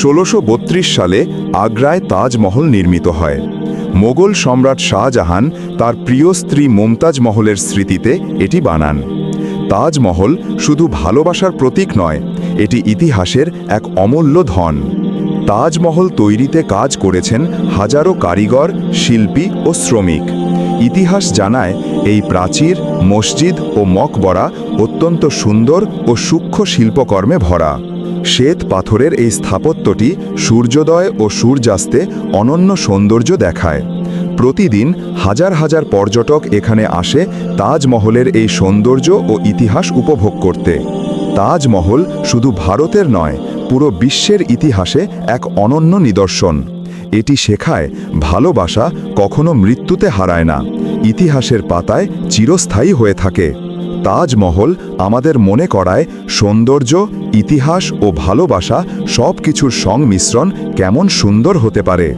ষোলোশো সালে আগ্রায় তাজমহল নির্মিত হয়। মোগল সম্রাট শাহজাহান তার প্রিয় স্ত্রী মুমতাজ মহলের স্মৃতিতে এটি বানান। তাজমহল শুধু ভালোবাসার প্রতীক নয়, এটি ইতিহাসের এক অমূল্য ধন। তাজমহল তৈরিতে কাজ করেছেন হাজারো কারিগর, শিল্পী ও শ্রমিক। ইতিহাস জানায়, এই প্রাচীর, মসজিদ ও মকবরা অত্যন্ত সুন্দর ও সূক্ষ্ম শিল্পকর্মে ভরা। শ্বেত পাথরের এই স্থাপত্যটি সূর্যোদয় ও সূর্যাস্তে অনন্য সৌন্দর্য দেখায়। প্রতিদিন হাজার হাজার পর্যটক এখানে আসে তাজমহলের এই সৌন্দর্য ও ইতিহাস উপভোগ করতে। তাজমহল শুধু ভারতের নয়, পুরো বিশ্বের ইতিহাসে এক অনন্য নিদর্শন। এটি শেখায় ভালোবাসা কখনো মৃত্যুতে হারায় না, ইতিহাসের পাতায় চিরস্থায়ী হয়ে থাকে। তাজমহল আমাদের মনে করায় সৌন্দর্য, ইতিহাস ও ভালোবাসা সব কিছুর সংমিশ্রণ কেমন সুন্দর হতে পারে।